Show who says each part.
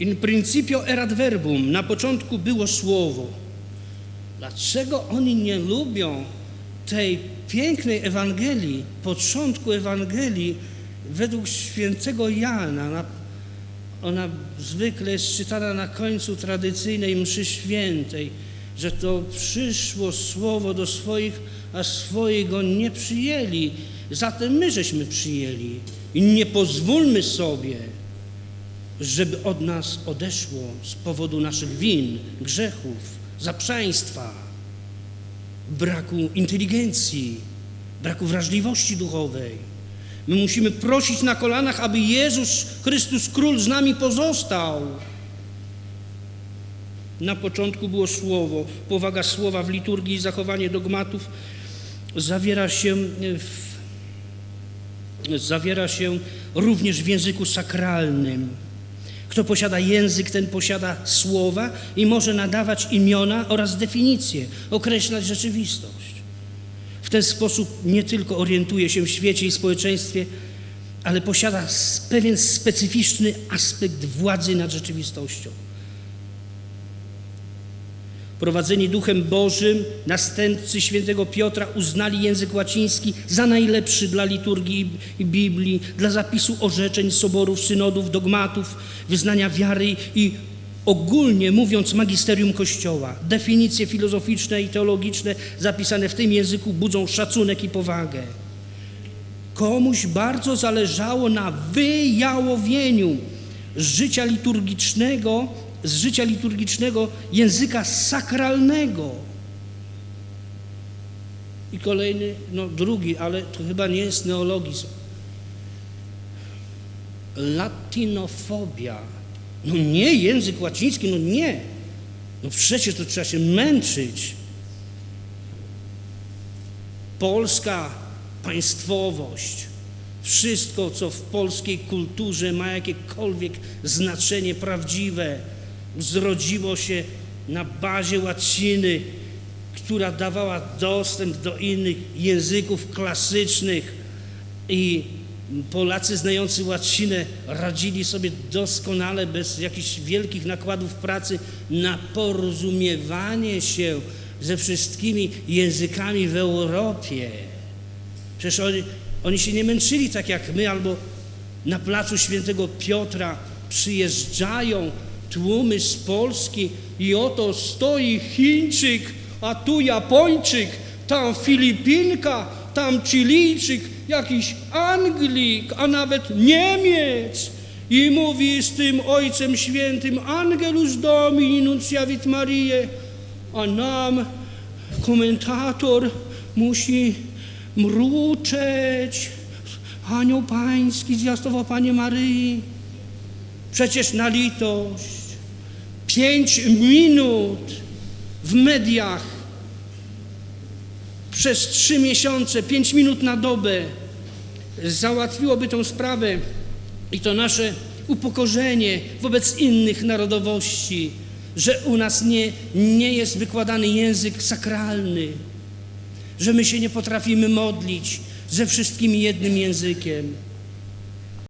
Speaker 1: In principio erat verbum, na początku było słowo. Dlaczego oni nie lubią tej pięknej Ewangelii, początku Ewangelii według świętego Jana? Na, ona zwykle jest czytana na końcu tradycyjnej mszy świętej, że to przyszło słowo do swoich, a swoi go nie przyjęli. Zatem my żeśmy przyjęli i nie pozwólmy sobie, żeby od nas odeszło z powodu naszych win, grzechów, zaprzaństwa, braku inteligencji, braku wrażliwości duchowej. My musimy prosić na kolanach, aby Jezus Chrystus Król z nami pozostał. Na początku było słowo, powaga słowa w liturgii i zachowanie dogmatów zawiera się w zawiera się również w języku sakralnym. Kto posiada język, ten posiada słowa i może nadawać imiona oraz definicje, określać rzeczywistość. W ten sposób nie tylko orientuje się w świecie i społeczeństwie, ale posiada pewien specyficzny aspekt władzy nad rzeczywistością. Prowadzeni Duchem Bożym, następcy świętego Piotra uznali język łaciński za najlepszy dla liturgii Biblii, dla zapisu orzeczeń, soborów, synodów, dogmatów, wyznania wiary i ogólnie mówiąc magisterium Kościoła. Definicje filozoficzne i teologiczne zapisane w tym języku budzą szacunek i powagę. Komuś bardzo zależało na wyjałowieniu życia liturgicznego, z życia liturgicznego języka sakralnego. I kolejny, no drugi, ale to chyba nie jest neologizm. Latinofobia. No nie język łaciński, no nie. No przecież to trzeba się męczyć. Polska państwowość, wszystko, co w polskiej kulturze ma jakiekolwiek znaczenie prawdziwe, zrodziło się na bazie łaciny, która dawała dostęp do innych języków klasycznych i Polacy znający łacinę radzili sobie doskonale, bez jakichś wielkich nakładów pracy, na porozumiewanie się ze wszystkimi językami w Europie. Przecież oni, oni się nie męczyli tak jak my, albo na placu Świętego Piotra przyjeżdżają tłumy z Polski i oto stoi Chińczyk, a tu Japończyk, tam Filipinka, tam Chilijczyk, jakiś Anglik, a nawet Niemiec. I mówi z tym Ojcem Świętym Angelus Domini nunciavit Marię, a nam komentator musi mruczeć. Anioł Pański zwiastował Panie Maryi. Przecież na litość. Pięć minut w mediach przez trzy miesiące, pięć minut na dobę załatwiłoby tę sprawę i to nasze upokorzenie wobec innych narodowości, że u nas nie, nie jest wykładany język sakralny, że my się nie potrafimy modlić ze wszystkimi jednym językiem.